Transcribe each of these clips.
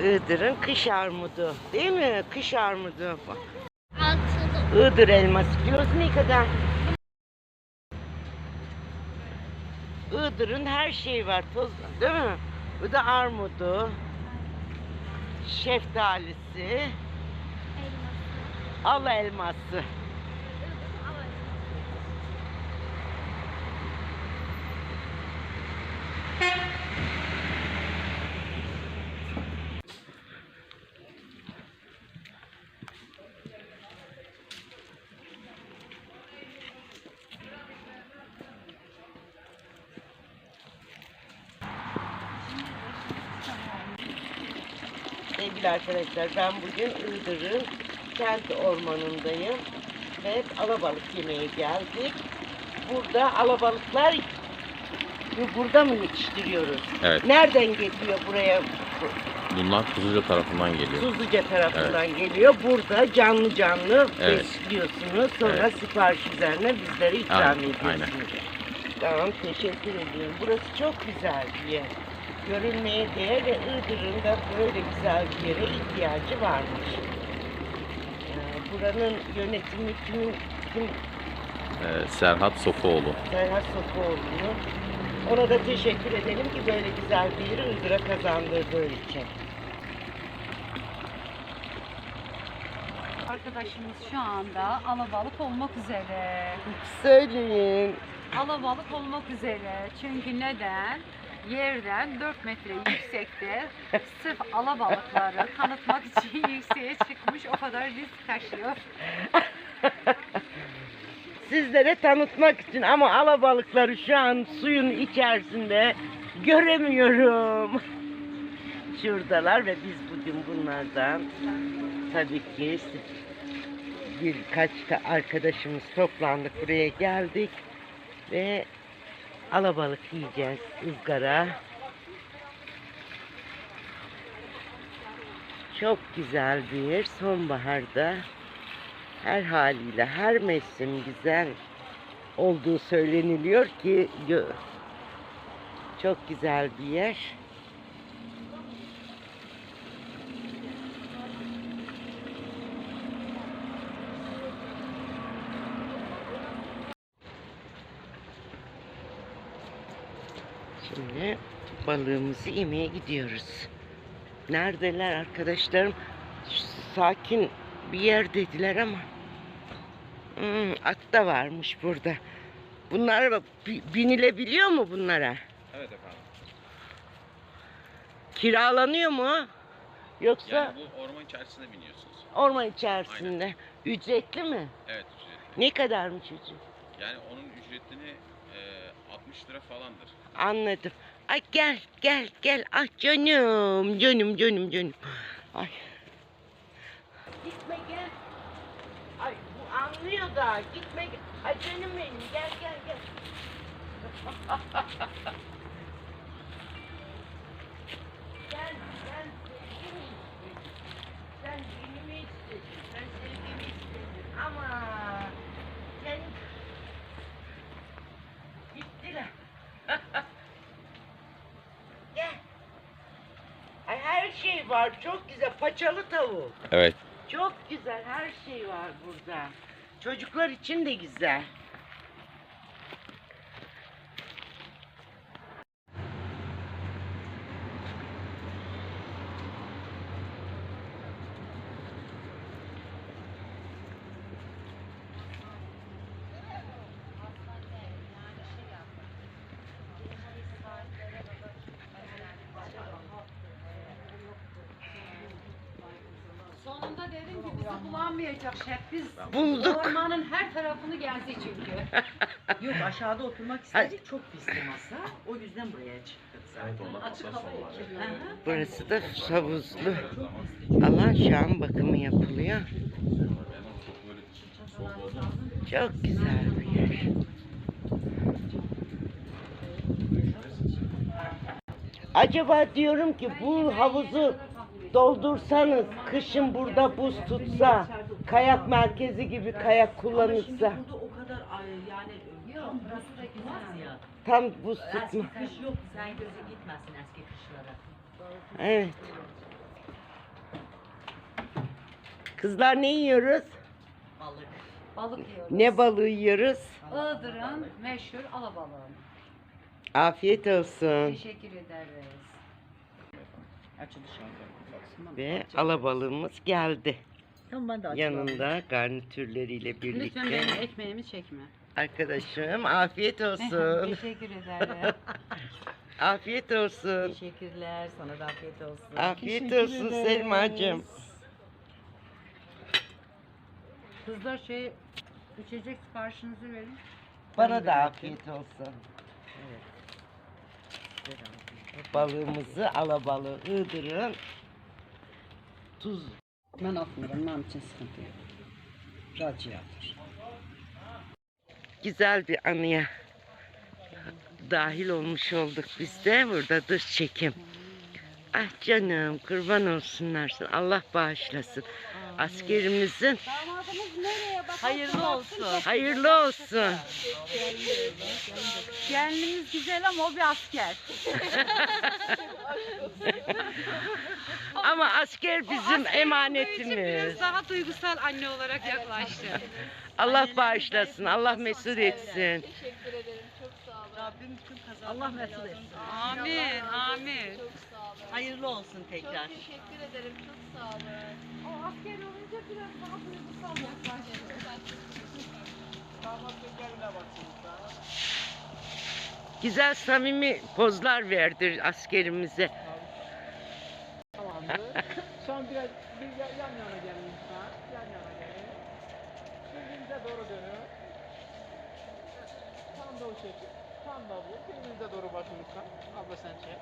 Iğdır'ın kış armudu. Değil mi? Kış armudu. Altılı. Iğdır elması. Kilosu ne kadar? Iğdır'ın her şeyi var. Toz, değil mi? Bu da armudu. Şeftalisi. Elması. Al elması. Sevgili arkadaşlar ben bugün Iğdır'ın kent ormanındayım ve alabalık yemeye geldik. Burada alabalıklar bu- burada mı yetiştiriyoruz? Evet. Nereden geliyor buraya? Bunlar Kızılca tarafından geliyor. Tuzluca tarafından geliyor. Burada canlı canlı Evet. besliyorsunuz. Sonra Evet. sipariş üzerine bizlere ikram Aynen, ediyorsunuz. aynen. Tamam teşekkür ediyorum. Burası çok güzel bir yer. Görülmeye değer ve Iğdır'ın da böyle güzel bir yere ihtiyacı varmış. Ee, buranın yönetimi kimin, kim Ee, Serhat Sofuoğlu. Serhat Sofuoğlu'nu. Ona da teşekkür edelim ki böyle güzel bir yeri Iğdır'a kazandırdığı için. Arkadaşımız şu anda alabalık olmak üzere. Söyleyin. Alabalık olmak üzere. Çünkü neden? Yerden 4 metre yüksekte sırf alabalıkları tanıtmak için yükseğe çıkmış o kadar risk taşıyor. Sizlere tanıtmak için ama alabalıkları şu an suyun içerisinde göremiyorum. Şuradalar ve biz bugün bunlardan tabii ki birkaç da arkadaşımız toplandık buraya geldik ve alabalık yiyeceğiz ızgara. Çok güzel bir sonbaharda her haliyle her mevsim güzel olduğu söyleniliyor ki çok güzel bir yer. Şimdi balığımızı yemeye gidiyoruz. Neredeler arkadaşlarım? Sakin bir yer dediler ama Hmm, at da varmış burada. Bunlar bak, bi- binilebiliyor mu bunlara? Evet efendim. Kiralanıyor mu? Yoksa Yani bu orman içerisinde biniyorsunuz. orman içerisinde ücretli mi? Evet ücretli. Ne kadarmış ücret? Yani onun ücretini 60 lira falandır. Anladım. Ay gel gel gel. Ay canım canım canım canım. Ay. Gitme gel. Ay bu anlıyor da gitme. gel. Ay canım benim gel gel gel. Sen sen sevgi mi istedin? Sen beni mi istedin? Sen sevgimi istedin ama sen gittiler. Gel. Ay her şey var. Çok güzel. Paçalı tavuk. Evet. Çok güzel. Her şey var burada. Çocuklar için de güzel. Bizi bulamayacak şef. Biz Bulduk. ormanın her tarafını gezdi çünkü. Yok aşağıda oturmak istedik. Çok pisli masa. O yüzden buraya çıktık zaten. Açık hava. Burası da havuzlu alan. Şu an bakımı yapılıyor. Çok güzel bir yer. Acaba diyorum ki bu havuzu doldursanız kışın burada buz tutsa kayak merkezi gibi kayak kullanılsa burada o kadar ay, yani yok buz tutmaz ya. tam buz tutma. kış yok. Sen göze gitmezsin eski kışlara. Evet. Kızlar ne yiyoruz? Balık. Balık yiyoruz. Ne balığı yiyoruz? Iğdır'ın meşhur alabalığı. Afiyet olsun. Teşekkür ederiz. Ve alabalığımız geldi. Tamam ben de açıyorum. Yanında garnitürleriyle Lütfen birlikte. benim ekmeğimi çekme. Arkadaşım afiyet olsun. Teşekkür ederim. afiyet olsun. Teşekkürler. Sana da afiyet olsun. Afiyet Teşekkür olsun ederiz. Selma'cığım. Kızlar şey içecek siparişinizi verin. Bana da afiyet olsun. Evet. Balığımızı alabalığı Iğdır'ın tuz Ben atmıyorum. Benim için sıkıntı yok. Raciyadır. güzel bir anıya dahil olmuş olduk biz de. Burada dış çekim. Ah canım kurban olsunlar. Allah bağışlasın. Askerimizin? Hayırlı olsun. hayırlı olsun. Gelinimiz güzel ama o bir asker. Ama asker bizim Biraz emanetimiz. daha duygusal anne olarak yaklaştı. Allah bağışlasın. Allah mesut etsin. Teşekkür ederim. Çok. Rabbim tüm kazaları Allah mesut etsin. Amin, amin. Çok sağ olun. Hayırlı olsun Çok tekrar. teşekkür ederim. Çok sağ olun. O asker olunca biraz daha duygusal yaklaştı. Güzel samimi pozlar verdi askerimize. Tamamdır. Son biraz bir ya- yan yana gelin lütfen. Yan yana gelin. Birbirinize doğru dönün. Tam da o şekil. Tam da bu. Birbirinize doğru bakın lütfen. Abla sen çek.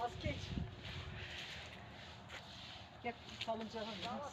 Az geç. Gel salıncağına biraz.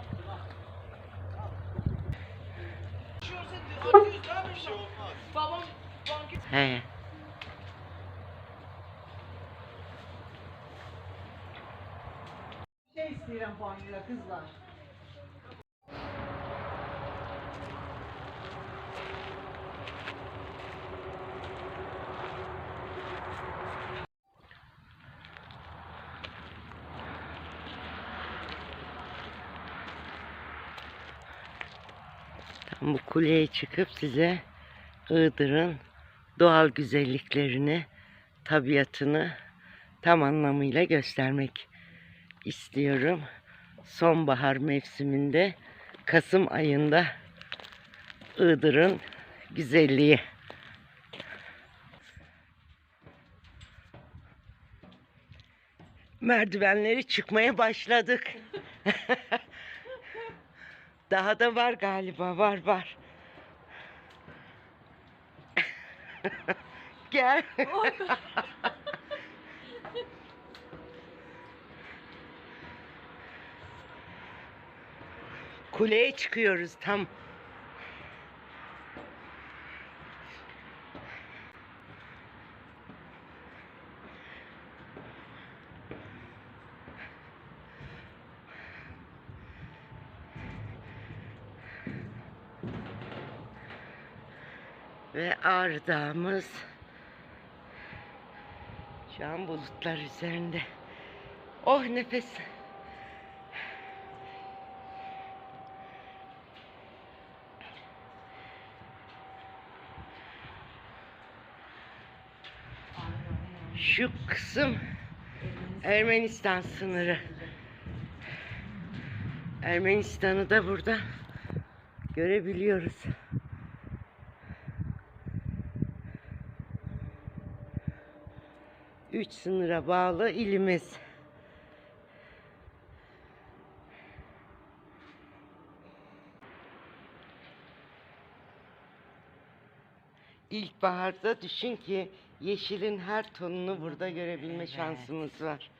He. Şey istiyorum banyoya kızlar. Bu kuleye çıkıp size Iğdır'ın doğal güzelliklerini, tabiatını tam anlamıyla göstermek istiyorum. Sonbahar mevsiminde Kasım ayında Iğdır'ın güzelliği. Merdivenleri çıkmaya başladık. Daha da var galiba. Var var. Gel. Kuleye çıkıyoruz tam. Ve Ağrı Dağımız şu an bulutlar üzerinde. Oh nefes. Şu kısım Ermenistan sınırı. Ermenistan'ı da burada görebiliyoruz. Üç sınıra bağlı ilimiz. İlkbaharda düşün ki yeşilin her tonunu burada görebilme şansımız var.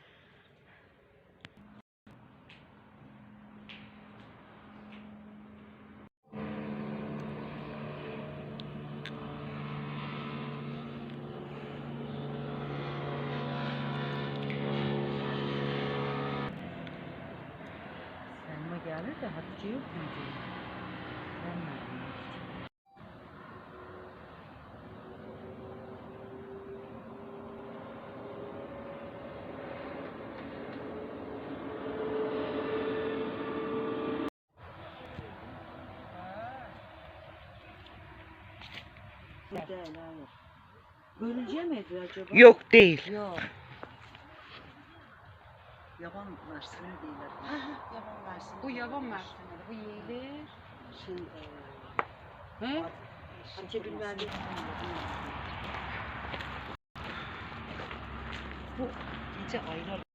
Hatice yok mu? Acaba? Yok değil. Yok. Yaban versiyonu değil. yaban versiyonu. Bu yaban mersinleri. Bu yeğilir. Şey, e, He? Hatice bilmem ne. Bu gece aylar